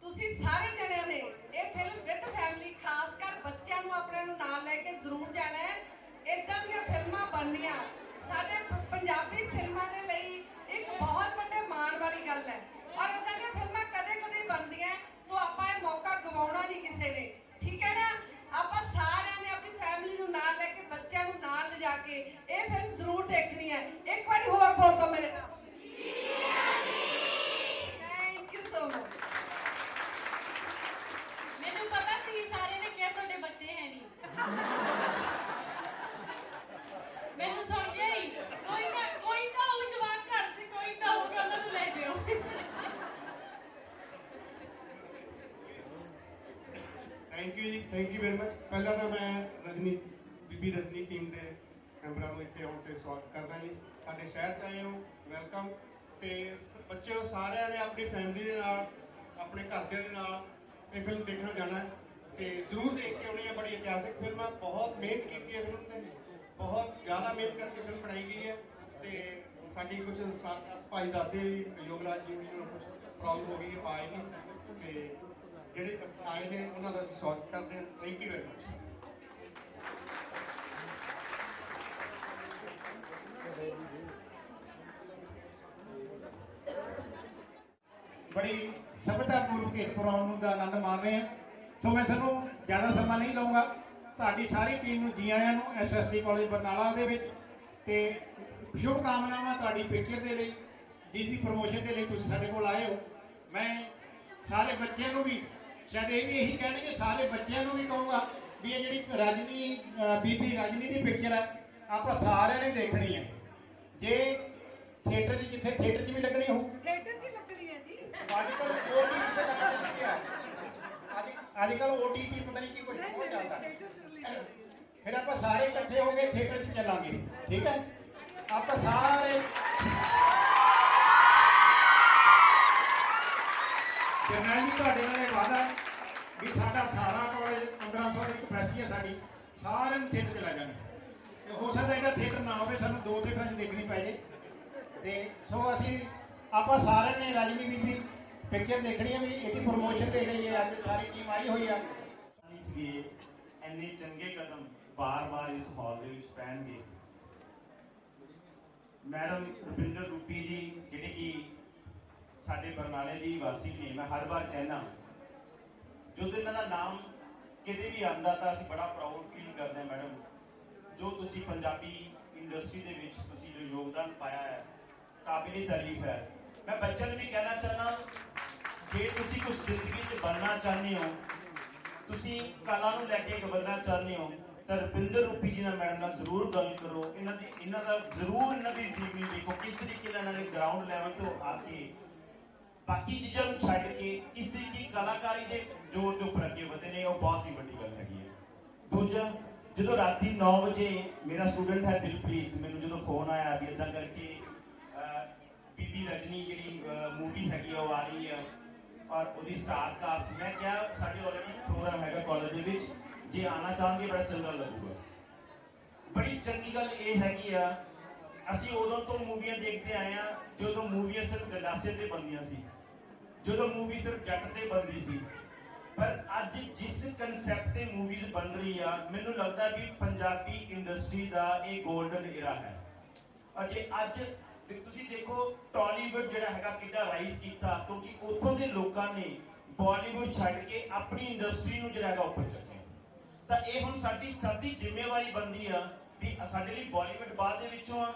ਤੁਸੀਂ ਸਾਰੇ ਜਣਿਆਂ ਨੇ ਇਹ ਫਿਲਮ ਵਿਦ ਫੈਮਿਲੀ ਖਾਸ ਕਰ ਬੱਚਿਆਂ ਨੂੰ ਆਪਣੇ ਨੂੰ ਨਾਲ ਲੈ ਕੇ ਜ਼ਰੂਰ ਜਾਣਾ ਹੈ ਇਦਾਂ ਦੀਆਂ ਫਿਲਮਾਂ ਬਣਨੀਆਂ ਸਾਡੇ ਪ- ਪੰਜਾਬੀ ਸਿਨੇਮਾ ਦੇ ਲਈ ਇੱਕ thank you ji thank you very much ਪਹਿਲਾਂ ਤਾਂ ਮੈਂ ਰਜਨੀ ਬੀਬੀ ਰਜਨੀ ਟੀਮ ਦੇ ਮੈਂਬਰਾਂ ਨੂੰ ਇੱਥੇ ਆਉਣ ਤੇ ਸਵਾਗਤ ਕਰਦਾ ਜੀ ਸਾਡੇ ਸ਼ਹਿਰ ਚ ਆਏ ਹੋ ਵੈਲਕਮ ਤੇ ਸ- ਬੱਚਿਓ ਸਾਰਿਆਂ ਨੇ ਆਪਣੀ ਫੈਮਿਲੀ ਦੇ ਨਾਲ, ਆਪਣੇ ਘਰਦਿਆਂ ਦੇ ਨਾਲ ਇਹ ਫਿਲਮ ਦੇਖਣ ਜਾਣਾ ਹੈ ਤੇ ਜ਼ਰੂਰ ਦੇਖ ਕੇ ਆਉਣੀ ਹੈ ਬੜੀ ਇਤਿਹਾਸਿਕ ਫਿਲਮ ਹੈ ਬਹੁਤ ਮਿਹਨਤ ਕੀਤੀ ਹੈ ਫਿਲਮ ਤੇ ਬਹੁਤ ਜ਼ਿਆਦਾ ਮਿਹਨਤ ਕਰਕੇ ਫਿਲਮ ਬਣਾਈ ਗਈ ਹੈ ਤੇ ਸਾਡੀ ਕੁਝ ਸਾ- ਭਾਈ ਦਾਦੇ ਯੋਗਰਾਜ ਜੀ ਨੂੰ ਕੁਝ ਪ੍ਰੋਬਲਮ ਹੋ ਗਈ ਹੈ ਆਏ ਨਹੀਂ। ਤੇ ਜਿਹੜੇ ਆਏ ਨੇ, ਉਹਨਾਂ ਦਾ ਅਸੀਂ ਸਵਾਗਤ ਕਰਦੇ ਹਾਂ। ਥੈਂਕ ਯੂ ਵੈਰੀ ਮਚ ਬੜੀ ਸਭਿਆਪੂਰਵਕ ਇਸ ਪ੍ਰੋਗਰਾਮ ਦਾ ਆਨੰਦ ਮਾਣ ਰਹੇ ਹਾਂ। ਸੋ ਮੈਂ ਤੁਹਾਨੂੰ ਜ਼ਿਆਦਾ ਸਮਾਂ ਨਹੀਂ ਲਵਾਂਗਾ ਤੁਹਾਡੀ ਸਾਰੀ ਟੀਮ ਨੂੰ ਜੀ ਆਇਆਂ ਨੂੰ ਐਸਐਸਡੀ ਕਾਲਜ ਬਰਨਾਲਾ ਦੇ ਵਿੱਚ। ਤੇ ਸ਼ੁਭ ਕਾਮਨਾਵਾਂ ਤੁਹਾਡੀ ਪਿਕਚਰ ਦੇ ਲਈ, ਡੀਸੀ ਪ੍ਰੋਮੋਸ਼ਨ ਦੇ ਲਈ ਤੁਸੀਂ ਸਾਡੇ ਕੋਲ ਆਏ ਹੋ। ਮੈਂ ਸਾਰੇ ਬੱਚਿਆਂ ਨੂੰ ਵੀ, ਸ਼ਾਇਦ ਇਹ ਵੀ ਇਹੀ ਕਹਿਣਗੇ, ਸਾਰੇ ਬੱਚਿਆਂ ਨੂੰ ਵੀ ਕਹੂੰਗਾ ਵੀ ਇਹ ਜਿਹੜੀ ਰਜਨੀ ਬੀਬੀ ਰਜਨੀ ਦੀ ਪਿਕਚਰ ਹੈ ਆਪਾਂ ਸਾਰਿਆਂ ਨੇ ਦੇਖਣੀ ਹੈ ਜੇ ਥੀਏਟਰ 'ਚ, ਜਿੱਥੇ ਥੀਏਟਰ 'ਚ ਵੀ ਲੱਗਣੀ ਹੋਊ ਥੀਏਟਰ 'ਚ ਹੀ ਲੱਗਣੀ ਹੈ ਜੀ ਅੱਜ ਕੱਲ ਓਟੀਟੀ ਤੇ ਲੱਗ ਜਾਂਦੀ ਹੈ ਅੱਜ ਅੱਜ ਕੱਲ ਓਟੀਟੀ ਪਤਾ ਨਹੀਂ ਕੀ ਕੁਝ ਹੋ ਜਾਂਦਾ ਥੀਏਟਰ 'ਚ release ਫਿਰ ਆਪਾਂ ਸਾਰੇ ਇਕੱਠੇ ਹੋ ਕੇ ਥੀਏਟਰ 'ਚ ਠੀਕ ਹੈ ਆਪਾਂ ਸਾਰੇ ਜਰਨਲ ਜੀ ਤੁਹਾਡੇ ਨਾਲ ਇਹ ਵਾਅਦਾ ਵੀ ਸਾਡਾ ਸਾਰਾ ਕਾਲਜ 1500 ਦੀ ਕਪੈਸਿਟੀ ਹੈ ਸਾਡੀ, ਸਾਰਿਆਂ ਨੂੰ ਥੀਏਟਰ 'ਚ ਲੈ ਤੇ ਹੋ ਸਕਦਾ ਇਹਦਾ ਥੀਏਟਰ ਨਾ ਹੋਵੇ, ਸਾਨੂੰ ਦੋ ਥੀਏਟਰਾਂ 'ਚ ਦੇਖਣੀ ਪੈ ਜੇ। ਤੇ ਸੋ ਅਸੀਂ ਆਪਾਂ ਸਾਰਿਆਂ ਨੇ ਰਜਨੀ ਬੀਬੀ ਪਿਕਚਰ ਦੇਖਣੀ ਹੈ ਵੀ ਇਹਦੀ ਪ੍ਰੋਮੋਸ਼ਨ ਦੇ ਲਈ ਹੈ ਅੱਜ ਸਾਰੀ ਟੀਮ ਆਈ ਹੋਈ ਆ। ਨਹੀਂ ਸੀਗੇ ਚੰਗੇ ਕਦਮ ਬਾਰ-ਬਾਰ ਇਸ ਹਾਲ ਦੇ ਵਿੱਚ ਪੈਣਗੇ। ਮੈਡਮ ਰੁਪਿੰਦਰ ਰੂਪੀ ਜੀ, ਜਿਹੜੇ ਕਿ ਸਾਡੇ ਬਰਨਾਲੇ ਦੀ ਵਾਸੀ ਨੇ, ਮੈਂ ਹਰ ਵਾਰ ਕਹਿਣਾ ਜਦੋਂ ਇਹਨਾਂ ਦਾ ਨਾਮ ਕਿਤੇ ਵੀ ਆਉਂਦਾ ਤਾਂ ਅਸੀਂ ਬੜਾ ਪ੍ਰਾਊਡ ਫੀਲ ਕਰਦੇ ਹਾਂ ਮੈਡਮ। ਜੋ ਤੁਸੀਂ ਪੰਜਾਬੀ ਇੰਡਸਟਰੀ ਦੇ ਵਿੱਚ ਤੁਸੀਂ ਜੋ ਯੋਗਦਾਨ ਪਾਇਆ ਹੈ, ਕਾਬਿਲੇ ਤਾਰੀਫ ਹੈ। ਮੈਂ ਬੱਚਿਆਂ ਨੂੰ ਵੀ ਕਹਿਣਾ ਚਾਹੁੰਦਾ ਜੇ ਤੁਸੀਂ ਕੁਝ ਜ਼ਿੰਦਗੀ 'ਚ ਬਣਨਾ ਚਾਹੁੰਦੇ ਹੋ, ਤੁਸੀਂ ਕਲਾ ਨੂੰ ਲੈ ਕੇ ਬਣਨਾ ਚਾਹੁੰਦੇ ਹੋ, ਤਾਂ ਰੁਪਿੰਦਰ ਰੂਪੀ ਜੀ ਨਾਲ ਮੈਡਮ ਨਾਲ ਜ਼ਰੂਰ ਗੱਲ ਕਰੋ। ਇਹਨਾਂ ਦੀ ਇਹਨਾਂ ਦਾ ਜ਼ਰੂਰ ਇਹਨਾਂ ਦੀ ਜ਼ਿੰਦਗੀ ਦੇਖੋ, ਕਿਸ ਤਰੀਕੇ ਨਾਲ ਇਹਨਾਂ ਨੇ ਗਰਾਊਂਡ ਲੈਵਲ ਤੋਂ ਆ ਕੇ ਬਾਕੀ ਚੀਜ਼ਾਂ ਨੂੰ ਛੱਡ ਕੇ ਕਿਸ ਤਰੀਕੇ ਕਲਾਕਾਰੀ ਦੇ ਜੋਰ ਦੇ ਉੱਪਰ ਅੱਗੇ ਵਧੇ ਨੇ, ਉਹ ਬਹੁਤ ਹੀ ਵੱਡੀ ਗੱਲ ਹੈਗੀ ਹੈ। ਦੂਜਾ, ਜਦੋਂ ਰਾਤੀ 9 ਵਜੇ ਮੇਰਾ ਸਟੂਡੈਂਟ ਹੈ ਦਿਲਪ੍ਰੀਤ, ਮੈਨੂੰ ਜਦੋਂ ਫੋਨ ਆਇਆ ਵੀ ਇਦਾਂ ਕਰਕੇ ਬੀਬੀ ਰਜਨੀ ਜਿਹੜੀ ਮੂਵੀ ਹੈਗੀ ਉਹ ਆ ਰਹੀ ਹੈ ਔਰ ਉਹਦੀ ਸਟਾਰ ਕਾਸਟ ਮੈਂ ਕਿਹਾ ਸਾਡੇ ਆਲਰੇਡੀ ਪ੍ਰੋਗਰਾਮ ਹੈਗਾ ਕਾਲਜ ਦੇ ਵਿੱਚ। ਜੇ ਆਣਾ ਚਾਹਾਂਗੇ, ਬੜਾ ਚੰਗਾ ਲੱਗੂਗਾ। ਬੜੀ ਚੰਗੀ ਗੱਲ ਇਹ ਹੈਗੀ ਆ, ਅਸੀਂ ਉਦੋਂ ਤੋਂ ਮੂਵੀਆਂ ਦੇਖਦੇ ਆਏ ਆ, ਜਦੋਂ ਮੂਵੀਆਂ ਸਿਰਫ ਗੰਡਾਸੇ ਤੇ ਬਣਦੀਆਂ ਸੀ। ਜਦੋਂ ਮੂਵੀ ਸਿਰਫ ਜੱਟ ਤੇ ਬਣਦੀ ਸੀ। ਪਰ ਅੱਜ ਜਿਸ ਕਨਸੈਪਟ ਤੇ ਮੂਵੀਜ਼ ਬਣ ਰਹੀ ਆ, ਮੈਨੂੰ ਲੱਗਦਾ ਵੀ ਪੰਜਾਬੀ ਇੰਡਸਟਰੀ ਦਾ ਇਹ 골ਡਨ ਏਰਾ ਹੈ। ਔਰ ਜੇ ਅੱਜ ਤੇ ਤੁਸੀਂ ਦੇਖੋ ਟਾਲੀਵੁੱਡ ਜਿਹੜਾ ਹੈਗਾ ਕਿੱਡਾ ਰਾਈਜ਼ ਕੀਤਾ, ਕਿਉਂਕਿ ਉੱਥੋਂ ਦੇ ਲੋਕਾਂ ਨੇ ਬਾਲੀਵੁੱਡ ਛੱਡ ਕੇ ਆਪਣੀ ਇੰਡਸਟਰੀ ਨੂੰ ਜਿਹੜਾ ਹੈਗਾ ਉੱਪਰ ਚੱਕਿਆ। ਤਾਂ ਇਹ ਹੁਣ ਸਾਡੀ ਸਭ ਦੀ ਜ਼ਿੰਮੇਵਾਰੀ ਬਣਦੀ ਆ ਵੀ ਸਾਡੇ ਲਈ ਬਾਲੀਵੁੱਡ ਬਾਅਦ ਦੇ ਵਿੱਚੋਂ ਆ,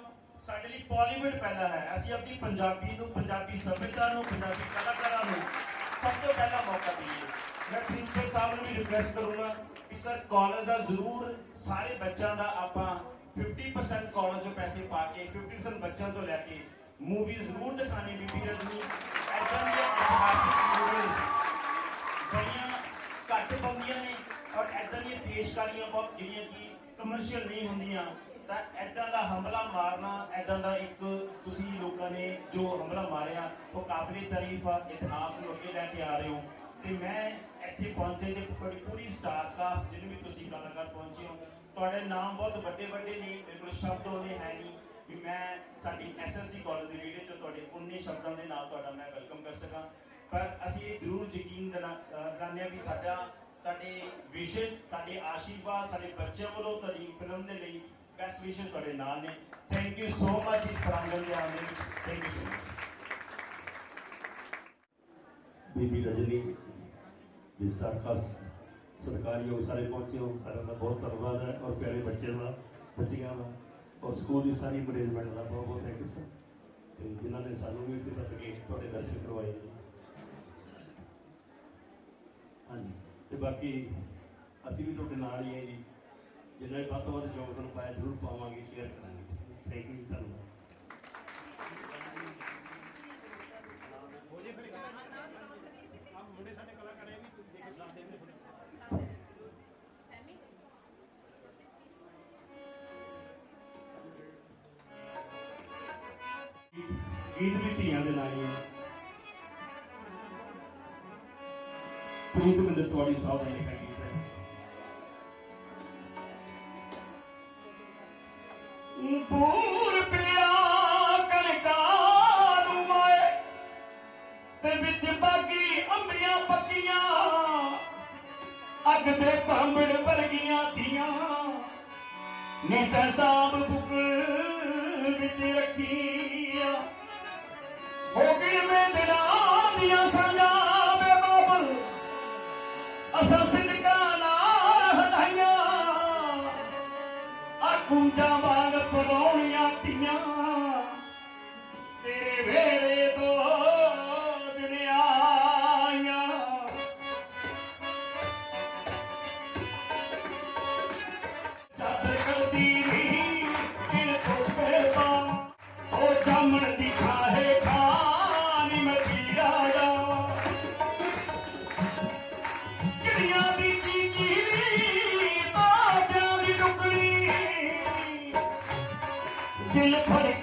ਸਾਡੇ ਲਈ ਬਾਲੀਵੁੱਡ ਪਹਿਲਾ ਹੈ। ਅਸੀਂ ਆਪਣੀ ਪੰਜਾਬੀ ਨੂੰ, ਪੰਜਾਬੀ ਸੱਭਿਅਤਾ ਨੂੰ, ਪੰਜਾਬੀ ਕਲਾਕਾਰਾਂ ਨੂੰ ਸਭ ਤੋਂ ਪਹਿਲਾ ਮੌਕਾ ਦਈਏ। ਮੈਂ ਪ੍ਰਿੰਸੀਪਲ ਸਾਹਿਬ ਨੂੰ ਵੀ ਰਿਕਵੈਸਟ ਕਰੂੰਗਾ ਕਿ ਸਰ ਕਾਲਜ ਦਾ ਜ਼ਰੂਰ ਸਾਰੇ ਬੱਚਿਆਂ ਦਾ ਆਪਾਂ 50% ਕਾਲਜ ਤੋਂ ਪੈਸੇ ਪਾ ਕੇ 50% ਬੱਚਿਆਂ ਤੋਂ ਲੈ ਕੇ ਮੂਵੀ ਜ਼ਰੂਰ ਦਿਖਾਣੀ ਬੀਬੀ ਰਜਨੀ ਐਦਾਂ ਦੀਆਂ ਇਤਿਹਾਸਿਕ ਮੂਵੀਜ਼ ਬੜੀਆਂ ਘੱਟ ਬੰਦੀਆਂ ਨੇ ਔਰ ਐਦਾਂ ਦੀਆਂ ਪੇਸ਼ਕਾਰੀਆਂ ਬਹੁਤ ਜਿਹੜੀਆਂ ਕਿ ਕਮਰਸ਼ੀਅਲ ਨਹੀਂ ਹੁੰਦੀਆਂ। ਤਾਂ ਐਦਾਂ ਦਾ ਹਮਲਾ ਮਾਰਨਾ ਐਦਾਂ ਦਾ ਇੱਕ ਤੁਸੀਂ ਲੋਕਾਂ ਨੇ ਜੋ ਹਮਲਾ ਮਾਰਿਆ, ਉਹ ਕਾਬਲੇ ਤਾਰੀਫ ਆ, ਇਤਿਹਾਸ ਨੂੰ ਅੱਗੇ ਲੈ ਕੇ ਆ ਰਹੇ ਹੋ। ਤੇ ਮੈਂ ਇੱਥੇ ਪਹੁੰਚੇ ਤੇ ਤੁਹਾਡੀ ਪੂਰੀ ਸਟਾਰ ਕਾਸਟ ਜਿਹਨੂੰ ਵੀ ਤੁਸੀਂ ਕਲਾਕਾਰ ਪਹੁੰਚੇ ਹੋ ਤੁਹਾਡੇ ਨਾਮ ਬਹੁਤ ਵੱਡੇ ਵੱਡੇ ਨੇ ਮੇਰੇ ਕੋਲ ਸ਼ਬਦ ਉਹਨੇ ਹੈ ਨਹੀਂ ਵੀ ਮੈਂ ਸਾਡੀ ਐਸਐਸਡੀ ਕਾਲਜ ਦੇ ਵੀਡੀਓ 'ਚ ਤੁਹਾਡੇ ਉਨੇ ਸ਼ਬਦਾਂ ਦੇ ਨਾਲ ਤੁਹਾਡਾ ਮੈਂ ਵੈਲਕਮ ਕਰ ਸਕਾਂ। ਪਰ ਅਸੀਂ ਇਹ ਜ਼ਰੂਰ ਯਕੀਨ ਦਿਲਾਉਂਦੇ ਹਾਂ ਵੀ ਸਾਡਾ, ਸਾਡੇ ਵਿਸ਼ੇਸ਼ ਸਾਡੇ ਆਸ਼ੀਰਵਾਦ, ਸਾਡੇ ਬੱਚਿਆਂ ਵੱਲੋਂ ਤੁਹਾਡੀ ਫਿਲਮ ਦੇ ਲਈ ਬੈਸਟ ਵਿਸ਼ੇਸ ਤੁਹਾਡੇ ਨਾਲ ਨੇ। ਥੈਂਕ ਯੂ ਸੋ ਮਚ ਇਸ ਪ੍ਰਾਂਗਣ ਦੇ ਆਉਣ ਦੇ ਥੈਂਕ ਯੂ ਸੋ ਮਚ ਬੀਬੀ ਰਜਨੀ, ਜਿਸ ਦਾ ਕਾਸਟ ਸਰਕਾਰੀ ਹੋ ਸਾਰੇ ਪਹੁੰਚੇ ਹੋ, ਸਾਰਿਆਂ ਦਾ ਬਹੁਤ ਧੰਨਵਾਦ ਹੈ ਔਰ ਪਿਆਰੇ ਬੱਚੇ ਦਾ, ਬੱਚੀਆਂ ਦਾ ਔਰ ਸਕੂਲ ਦੀ ਸਾਰੀ ਮੈਨੇਜਮੈਂਟ ਦਾ ਬਹੁਤ ਬਹੁਤ ਥੈਂਕ ਯੂ ਸਰ ਤੇ ਜਿਨ੍ਹਾਂ ਨੇ ਸਾਨੂੰ ਵੀ ਇੱਥੇ ਸੱਦ ਕੇ ਤੁਹਾਡੇ ਦਰਸ਼ਨ ਕਰਵਾਏ ਜੀ ਹਾਂਜੀ, ਤੇ ਬਾਕੀ ਅਸੀਂ ਵੀ ਤੁਹਾਡੇ ਨਾਲ ਹੀ ਹੈ ਜੀ। ਜਿੰਨਾ ਵੀ ਵੱਧ ਤੋਂ ਵੱਧ ਯੋਗਦਾਨ ਪਾਇਆ ਜ਼ਰੂਰ ਪਾਵਾਂਗੇ ਸ਼ੇਅਰ ਕਰਾਂਗੇ। ਥੈਂਕ ਯੂ ਧੰਨਵਾਦ। ਪੌੜੀ ਸਾਹਿਬ ਦਾ ਲਿਖਿਆ ਗੀਤ ਹੈ ਪੂਰ ਅੱਗ ਤੇ ਭਾਂਬੜ ਵਰਗੀਆਂ ਧੀਆਂ। ਨੇ ਤਾਂ ਸਾਬ ਬੁੱਕ ਵਿੱਚ ਰੱਖੀਆਂ। ਹੋ ਗਈ ਮੈਂ ਦਿਲਾਂ ਦੀਆਂ ਸਾਂਝਾਂ ਅਸਾਂ ਸਿੱਧਕਾਂ ਨਾਲ ਹਟਾਈਆਂ। ਆ ਕੂੰਜਾਂ ਵਾਂਗ ਪਰੋਣੀਆਂ ਤੀਆਂ ਤੇਰੇ ਵੇਲੇ Aleluia, glória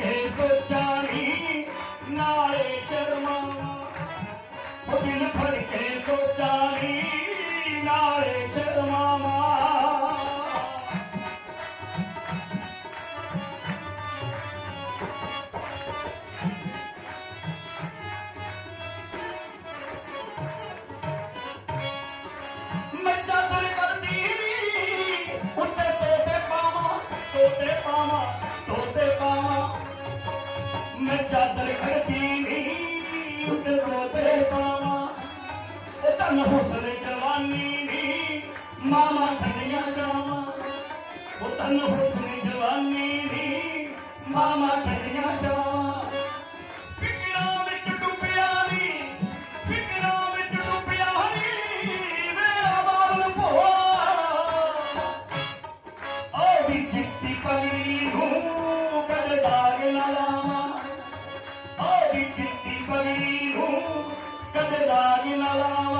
ದಾರಿಲಲಾ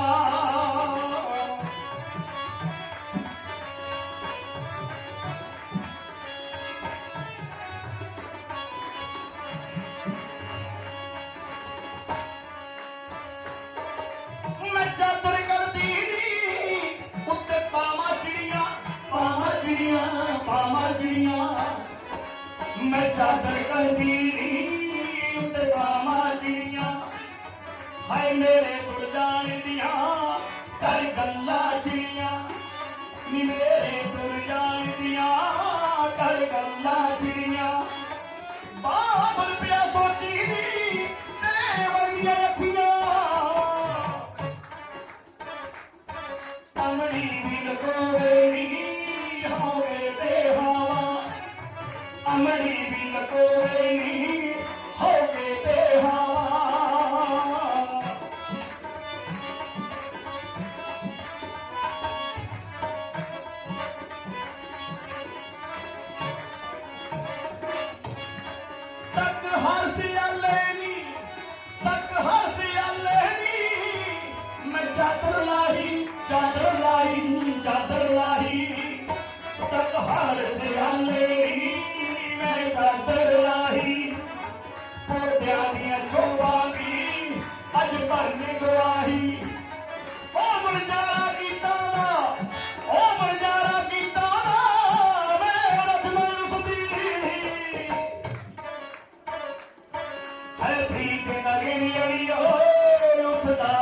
ਹਾਏ ਮੇਰੇ ਉੜ ਜਾਣ ਦੀਆਂ ਕਰ ਗੱਲਾਂ ਚਿੜੀਆਂ ਨੀ ਮੇਰੇ ਉੜ ਜਾਣ ਦੀਆਂ ਕਰ ਗੱਲਾਂ ਚਿੜੀਆਂ ਬਾਬਰ ਪਿਆ ਸੋਚੀ ਦੀ ਤੇ ਵਰਗੀਆਂ ਅੱਖੀਆਂ। ਅੰਮੜੀ ਵੀ ਲਗੋਵੇ ਨੀ, ਹੋਵੇ ਤੇ ਹਾਵਾ। ਅੰਮੜੀ ਵੀ ਲਗੋਵੇ ਨੀ, ਹੋਵੇ ਤੇ ਹਾਵਾ। ਠੀਕ ਨਗਰੀ ਅੜੀਓ ਉਸ ਦਾ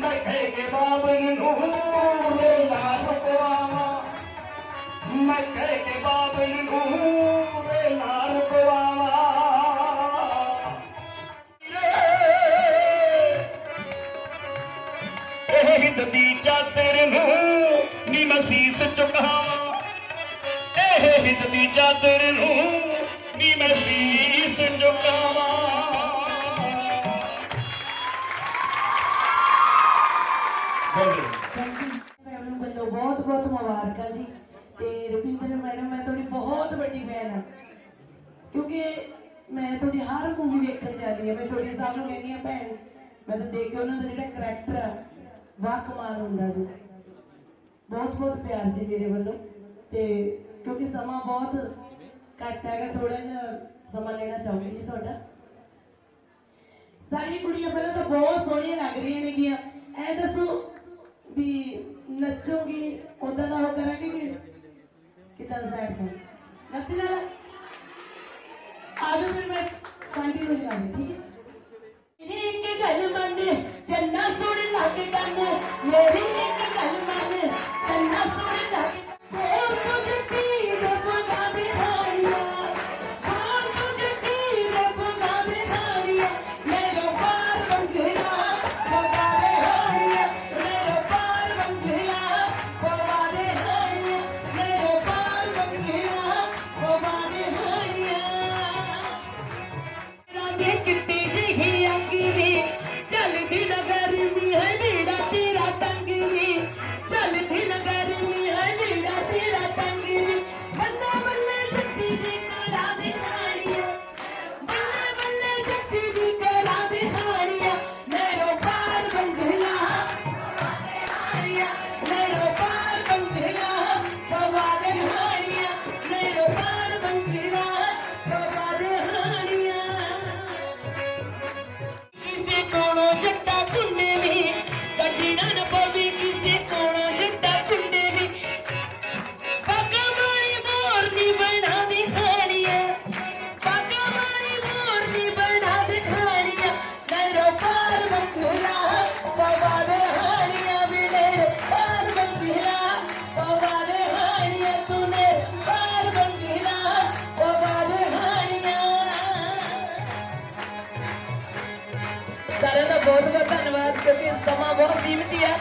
ਨਖੇ ਕੇ ਬਾਬਨ ਨੂੰ ਵੇਲਾ ਰੁਕਵਾਵਾ। ਨਖੇ ਕੇ ਬਾਬਨ ਨੂੰ ਵੇਲਾ ਰੁਕਵਾਵਾ। ਇਹ ਹਿੰਦ ਦੀ ਚਾਦਰ ਨੂੰ ਨੀ ਮਸੀਸ ਚੁਕਾਵਾ। ਇਹ ਹਿੰਦ ਦੀ ਚਾਦਰ ਨੂੰ ਨੀ ਮਸੀਸ ਚੁਕਾਵਾ। ਕੇ ਉਹਨਾਂ ਦਾ ਜਿਹੜਾ ਕਰੈਕਟਰ ਆ ਵਾਹ ਕਮਾਲ ਹੁੰਦਾ ਜੀ। ਬਹੁਤ ਬਹੁਤ ਪਿਆਰ ਜੀ ਮੇਰੇ ਵੱਲੋਂ। ਤੇ ਕਿਉਂਕਿ ਸਮਾਂ ਬਹੁਤ ਘੱਟ ਹੈਗਾ ਥੋੜਾ ਜਿਹਾ ਸਮਾਂ ਲੈਣਾ ਚਾਹੂੰਗੀ ਜੀ ਤੁਹਾਡਾ। ਸਾਰੀਆਂ ਕੁੜੀਆਂ ਪਹਿਲਾਂ ਤਾਂ ਬਹੁਤ ਸੋਹਣੀਆਂ ਲੱਗ ਰਹੀਆਂ ਨੇਗੀਆਂ। ਐ ਦੱਸੋ ਵੀ ਨੱਚੋਗੀ ਉਦਾਂ ਦਾ ਉਹ ਕਰਾਂਗੇ ਕਿ ਕਿਦਾਂ ਦਾ ਸੈਡ ਨੱਚਣਾ। ਆਜੋ ਫਿਰ ਮੈਂ ਕੰਟੀਨਿਊ ਕਰਾਂਗੀ ਠੀਕ ਹੈ? ਮੇਰੀ ਇੱਕ ਗੱਲ ਮੰਨ ਚੰਨਾ ਸੋਹਣੀ ਲੱਗ ਕੰਨ ਮੇਰੀ ਇੱਕ ਗੱਲ ਮੰਨ ਬਹੁਤ ਬਹੁਤ ਧੰਨਵਾਦ ਕਿਉਂਕਿ ਸਮਾਂ ਬਹੁਤ ਕੀਮਤੀ ਹੈ।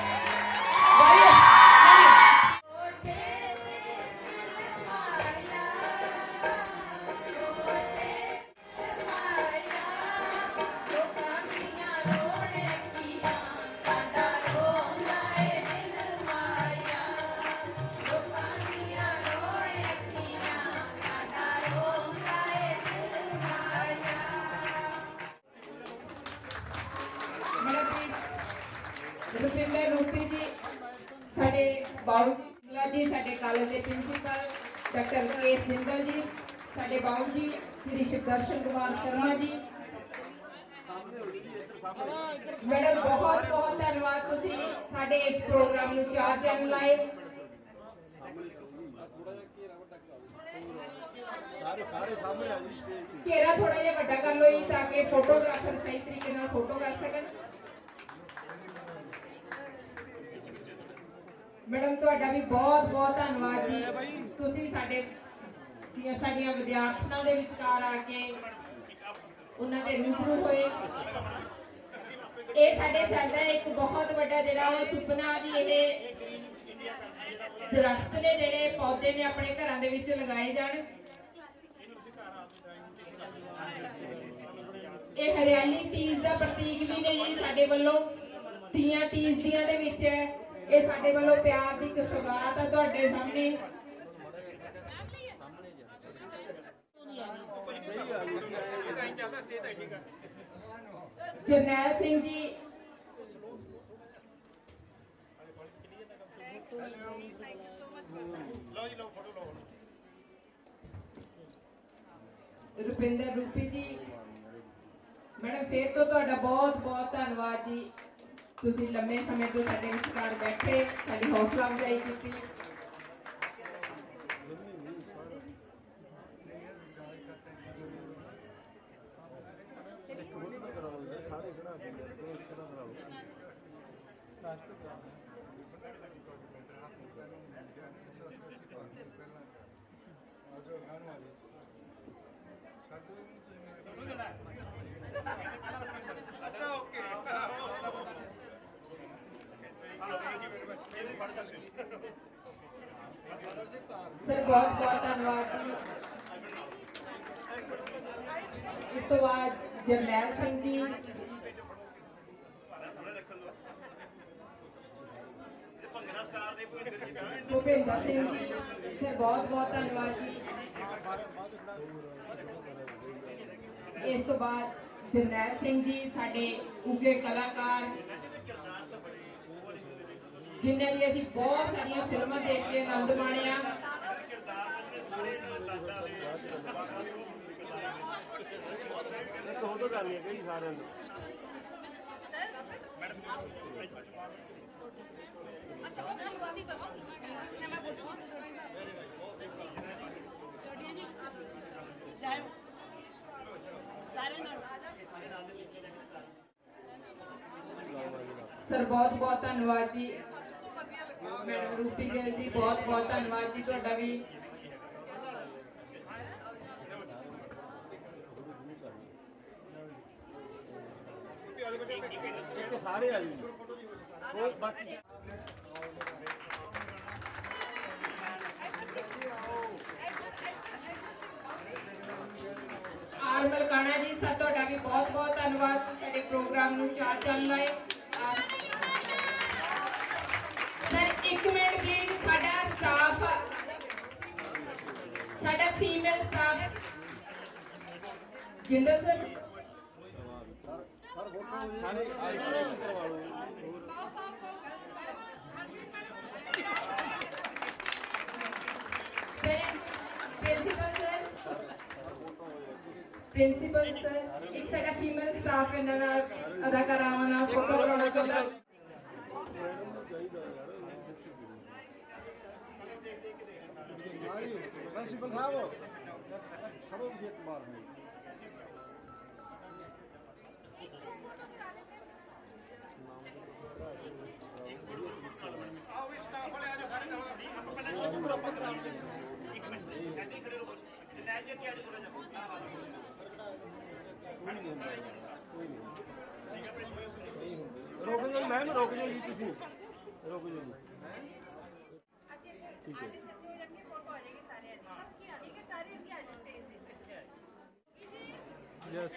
ਸਾਰੇ ਸਾਹਮਣੇ ਆ ਜੀ ਸਟੇਜ ਘੇਰਾ ਥੋੜਾ ਜਿਹਾ ਵੱਡਾ ਕਰ ਲਓ ਜੀ ਤਾਂ ਕਿ ਫੋਟੋਗ੍ਰਾਫਰ ਸਹੀ ਤਰੀਕੇ ਨਾਲ ਫੋਟੋ ਕਰ ਸਕਣ ਮੈਡਮ, ਤੁਹਾਡਾ ਵੀ ਬਹੁਤ ਬਹੁਤ ਧੰਨਵਾਦ ਜੀ। ਤੁਸੀਂ ਸਾਡੇ ਸਾਡੀਆਂ ਵਿਦਿਆਰਥਣਾਂ ਦੇ ਵਿਚਕਾਰ ਆ ਕੇ ਉਹਨਾਂ ਦੇ ਰੂਬਰੂ ਹੋਏ। ਇਹ ਸਾਡੇ ਸਾਡਾ ਇੱਕ ਬਹੁਤ ਵੱਡਾ ਜਿਹੜਾ ਉਹ ਸੁਪਨਾ ਜੀ, ਇਹ ਦਰਖਤ ਨੇ ਜਿਹੜੇ ਪੌਦੇ ਨੇ ਆਪਣੇ ਘਰਾਂ ਦੇ ਵਿੱਚ ਲਗਾਏ ਜਾਣ। ਇਹ ਹਰਿਆਲੀ ਤੀਜ ਦਾ ਪ੍ਰਤੀਕ ਵੀ ਨਹੀਂ ਸਾਡੇ ਵੱਲੋਂ। ਤੀਆਂ ਤੀਜ ਦੀਆਂ ਦੇ ਵਿੱਚ ਹੈ। ਇਹ ਸਾਡੇ ਵੱਲੋਂ ਪਿਆਰ ਦੀ ਇੱਕ ਸੁਗਾਤ ਹੈ ਤੁਹਾਡੇ ਸਾਹਮਣੇ। ਜਰਨੈਲ ਸਿੰਘ ਜੀ। ਲਓ ਜੀ ਲਓ ਫੋਟੋ ਲਓ। ਰੁਪਿੰਦਰ ਰੂਪੀ ਜੀ। ਮੈਡਮ, ਫੇਰ ਤੋਂ ਤੁਹਾਡਾ ਬਹੁਤ ਬਹੁਤ ਧੰਨਵਾਦ ਜੀ। ਤੁਸੀਂ ਲੰਮੇ ਸਮੇਂ ਤੋਂ ਸਾਡੇ ਵਿਚਕਾਰ ਬੈਠੇ, ਸਾਡੀ ਹੌਸਲਾ ਅਫਜ਼ਾਈ ਕੀਤੀ ਸਾਰੇ ਖੜਾ ਕੇ ਦੋ ਖੜਾ ਕਰਾ ਲਓ ਅੱਛਾ ਓਕੇ ਇਹ ਪੜ ਸਕਦੇ ਹੋ ਸਰ ਬਹੁਤ ਬਹੁਤ ਇਸ ਤੋਂ ਬਾਅਦ ਜਰਨੈਲ ਸਿੰਘ ਜੀ ਭੁਪਿੰਦਰ ਭੁਪਿੰਦਰ ਸਿੰਘ ਜੀ ਸਰ ਬਹੁਤ ਬਹੁਤ ਧੰਨਵਾਦ ਜੀ ਇਸ ਤੋਂ ਬਾਅਦ ਜਰਨੈਲ ਸਿੰਘ ਜੀ ਸਾਡੇ ਉੱਗੇ ਕਲਾਕਾਰ ਜਿਨ੍ਹਾਂ ਦੀ ਅਸੀਂ ਬਹੁਤ ਸਾਰੀਆਂ ਫਿਲਮਾਂ ਦੇਖ ਕੇ ਆਨੰਦ ਮਾਣਿਆ ਇੱਕ ਹੋਰ ਕਰਨੀ ਹੈ ਕਈ ਸਾਰਿਆਂ ਨੂੰ ਅੱਛਾ ਉਹ ਗੱਲ ਵਾਸੀ ਕਰੋ ਮੈਂ ਬੋਲੂੰ ਸਰ ਬਹੁਤ ਬਹੁਤ ਧੰਨਵਾਦ ਜੀ ਮੈਡਮ ਰੂਪੀ ਗਿੱਲ ਜੀ ਬਹੁਤ ਬਹੁਤ ਧੰਨਵਾਦ ਜੀ ਤੁਹਾਡਾ ਵੀ ਇੱਕ ਸਾਰੇ ਆ ਜੀ। ਕੋਈ ਬਾਕੀ ਆਰਮਲ ਕਾਣਾ ਜੀ, ਸਰ, ਤੁਹਾਡਾ ਵੀ ਬਹੁਤ ਬਹੁਤ ਧੰਨਵਾਦ। ਸਾਡੇ ਪ੍ਰੋਗਰਾਮ ਨੂੰ ਚਾਰ ਚੱਲ ਲਾਏ। ਸਰ, ਇੱਕ ਮਿੰਟ ਪਲੀਜ਼ ਸਾਡਾ ਸਟਾਫ ਸਾਡਾ female staff Jinder sir sir photo ਸਾਰੇ ਆਈ ਕਰਵਾ ਲਓ ਪ੍ਰਿੰਸੀਪਲ ਸਰ ਪ੍ਰਿੰਸੀਪਲ ਸਰ ਇੱਕ ਸਾਡਾ ਫੀਮੇਲ ਸਟਾਫ ਇਹਨਾਂ ਨਾਲ ਅਦਾਕਾਰਾਵਾਂ ਨਾਲ ਫੋਟੋ ਕਰਾਉਣਾ ਚਾਹੁੰਦਾ ਹਾਂਜੀ ਪ੍ਰਿੰਸੀਪਲ ਸਾਹਿਬ ਖੜੋ ਤੁਸੀਂ ਇੱਕ ਵਾਰ ਆਓ ਵੀ ਸਟਾਫ ਵਾਲੇ ਆ ਜਾਓ ਸਾਰੇ ਨਾਲ ਨਹੀਂ ਆਪਾਂ ਪਹਿਲਾਂ ਉਹ ਗਰੁੱਪ ਕਰਾ ਲਈਏ ਇੱਕ ਮਿੰਟ ਇੱਥੇ ਹੀ ਖੜੇ ਰਹੋ ਜਨੈਲ ਜੀ ਅੱਗੇ ਆ ਜਾਓ ਥੋੜਾ ਜਿਹਾ ਰੁਕ ਜਾਓ ਮੈਮ ਰੁਕ ਜਾਓ ਜੀ ਤੁਸੀਂ। ਰੁਕ ਜਾਓ ਜੀ। ਠੀਕ ਹੈ ਯੈਸ